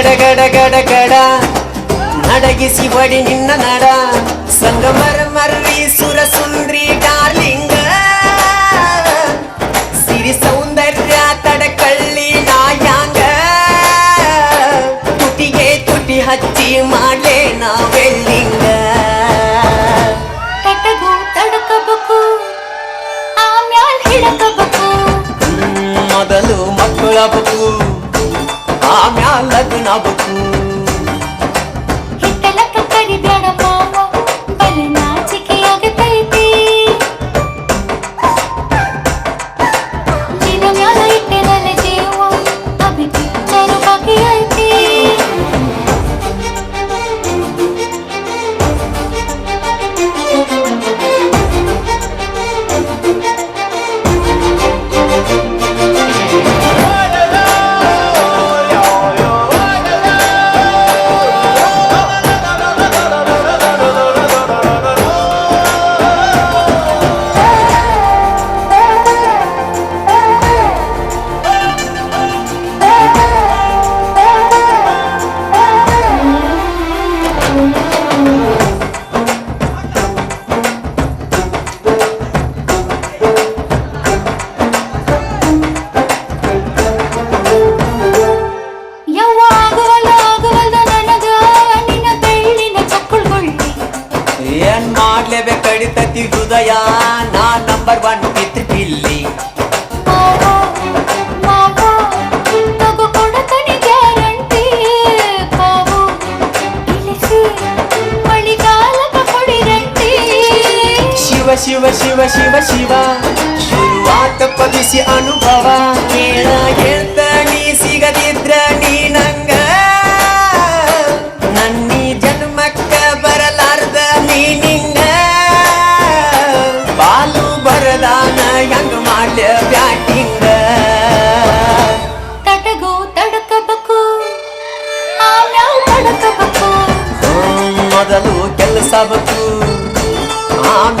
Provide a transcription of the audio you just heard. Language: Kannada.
ಗಡ ಗಡ ಗಡ ಗಡ ನಡಗಿಸಿ ಹೊಡಿ ನಿನ್ನ ನಡ ಸಂಗಮರ ಮರ್ರಿ ಸುರ ಸುಂದ್ರಿ ಡಾರ್ಲಿಂಗ ಸಿರಿ ಸೌಂದರ್ಯ ತಡಕಳ್ಳಿ ನಾಯಾಂಗ ತುಟಿಗೆ ತುಟಿ ಹಚ್ಚಿ ಮಾಡ್ಲೆ ನಾವೆಲ್ಲಿಂಗ ತಟಗೂ ತಡಕಬೇಕು ಆಮ್ಯಾಲ್ ಹಿಡಕಬೇಕು ಮೊದಲು ಮಕ್ಕಳಬೇಕು ஞாபகம் ಕಡಿತತಿ ಹೃದಯ ನಾ ನಂಬರ್ ಒನ್ ಮಿತ್ರ ಕೊಡಿರಂಟಿ ಶಿವ ಶಿವ ಶಿವ ಶಿವ ಶಿವ ಶುರುವಾತ ಪವಿಸಿ ಅನುಭವ. ಹೇಳ ಹೇಳ್ತ ಮಾಡ್ಯ ಬ್ಯಾಟಿಂಗ. ತಟಗೂ ತಡಕಬೇಕು. ಆಮ್ಯಾಲ್ ತಡಕಬೇಕು ಮೊದಲು ಕೆಲಸ ಬೇಕು ಮನಸ್ಸಬೇಕು